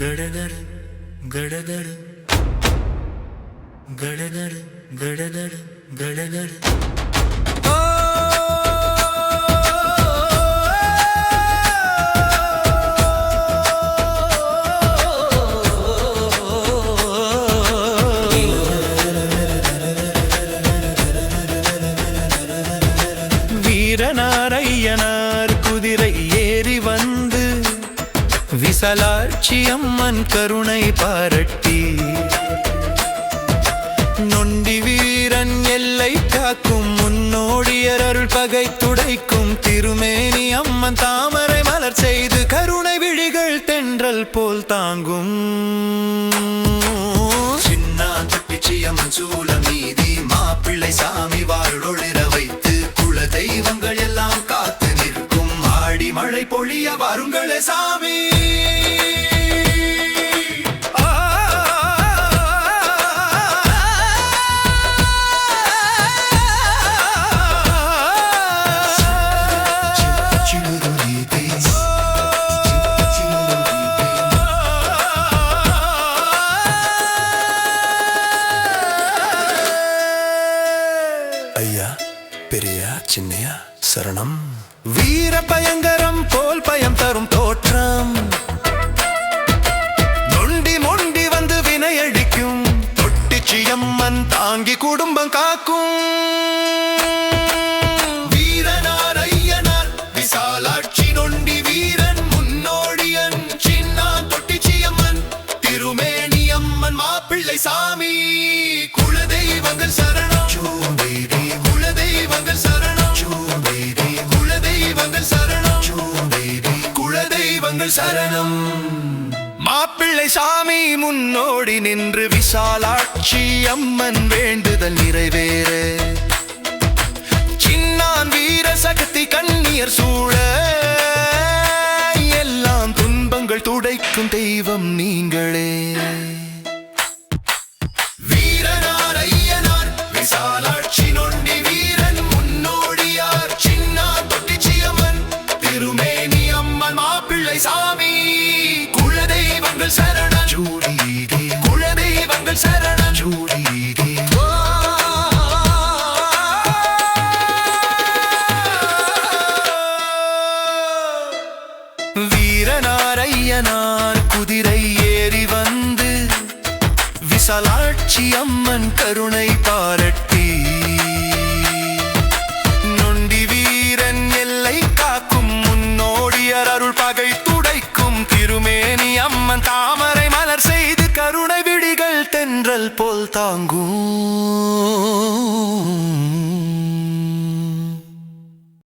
கடதரு கடதரு கடதரு கடதரு கடதரு வீரனார் விசலாட்சி அம்மன் கருணை பாரட்டி. நொண்டி வீரன் எல்லை காக்கும் முன்னோடியர் அருள் பகை துடைக்கும் திருமேனி அம்மன் தாமரை மலர் செய்து கருணை விழிகள் தென்றல் போல் தாங்கும். சின்னான் சூலம் நீதி மாப்பிள்ளை சாமி வாழ்டொளிர வைத்து குல தெய்வங்கள் எல்லாம் காத்து நிற்கும். ஆடி மழை பொழிய வருங்களே சாமி. ஐயா பெரியா சின்னையா சரணம். வீர பயங்கரம் போல் பயம் தரும் தோற்றம். நொண்டி மொண்டி வந்து வினையடிக்கும் தொட்டிச்சியம்மன் தாங்கி குடும்பம் காக்கும். வீரனார் ஐயனார் விசாலாட்சி நொண்டி வீரன் முன்னோடியன் சின்னா தொட்டிச்சியம்மன் திருமேனி அம்மன் மாப்பிள்ளை சாமி குலதெய்வங்கள் சரணம். குலதெய்வங்கள் சரணம். மாப்பிள்ளை சாமி முன்னோடி நின்று விசாலாட்சி அம்மன் வேண்டுதல் நிறைவேற. சின்னான் வீர சக்தி கண்ணியர் சூழ. எல்லாம் துன்பங்கள் துடைக்கும் தெய்வம் நீங்களே. குலதெய்வங்கள் சாமி. குலதெய்வங்கள் சரணம். ஜூடி குலதெய்வங்கள் சரணம். ஜூடி வீரனார் குதிரை ஏறி வந்து விசாலாட்சி அம்மன் கருணை பாரட்டி தாமரை மலர் செய்து கருணை விழிகள் தென்றல் போல் தாங்கும்.